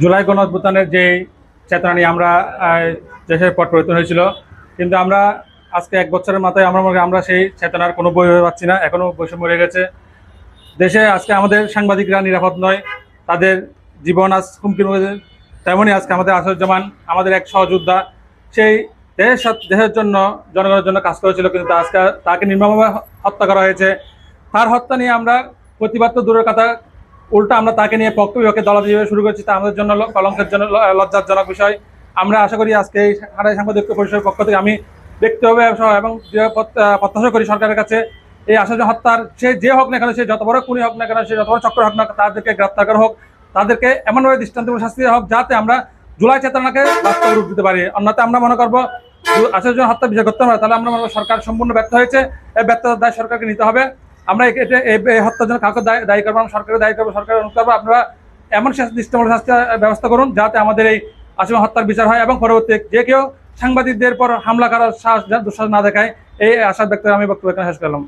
জুলাই গণ অভ্যুত্থানের যে চেতনা নিয়ে আমরা দেশের পট পরিবর্তন হয়েছিল, কিন্তু আমরা আজকে এক বছরের মাথায় আমরা মনে আমরা সেই চেতনার কোনো বই হয়ে পাচ্ছি না এখনও বৈষম্য রয়ে গেছে। দেশে আজকে আমাদের সাংবাদিকরা নিরাপদ নয়, তাদের জীবন আজ হুমকির মধ্যে, তেমনই আজকে আমাদের আসরুজ্জামান আমাদের এক সহযোদ্ধা, সেই দেশের সাথে দেশের জন্য, জনগণের জন্য কাজ করেছিল, কিন্তু আজকে তাকে নির্মমভাবে হত্যা করা হয়েছে। তার হত্যা নিয়ে আমরা প্রতিবাদ তো দূরের কথা উল্টা আমরা তাকে নিয়ে পক্ষ বিপক্ষে দলাদলি শুরু করেছি, তা আমাদের জন্য কলঙ্কের জন্য লজ্জাজনক বিষয়। আমরা আশা করি আজকে এই হারাই সাংবাদিক পরিষদের পক্ষ থেকে আমি ব্যক্তিগতভাবে সহ এবং প্রত্যাশা করি সরকারের কাছে, এই আসামি হত্যার সে যে হোক না কেন, সে যত বড় খুনি হোক না কেন, সে যত বড় চক্র হোক না তাদেরকে গ্রেপ্তার করা হোক, তাদেরকে এমনভাবে দৃষ্টান্তমূলক শাস্তি দেওয়া হোক, যাতে আমরা জুলাই চেতনাকে বাস্তব রূপ দিতে পারি। অন্যথা আমরা মনে করব আসামি হত্যা বিচার করতে হবে, তাহলে আমরা মনে করব সরকার সম্পূর্ণ ব্যর্থ হয়েছে, এই ব্যর্থতার দায় সরকারকে নিতে হবে। আমরা এই হত্যার জন্য কাউকে দায়- করব আমরা সরকারের দায়ী করব, সরকারের অনুরোধ করব। আপনারা এমন দৃষ্টিমূলক শাস্তি ব্যবস্থা করুন যাতে আমাদের এই আসামি হত্যার বিচার হয় এবং পরবর্তী যে কেউ সাংবাদিকদের পর হামলা করার সাহস দুঃসাহস না দেখায়। এই আশা ব্যক্ত আমি বক্তব্য শেষ করলাম।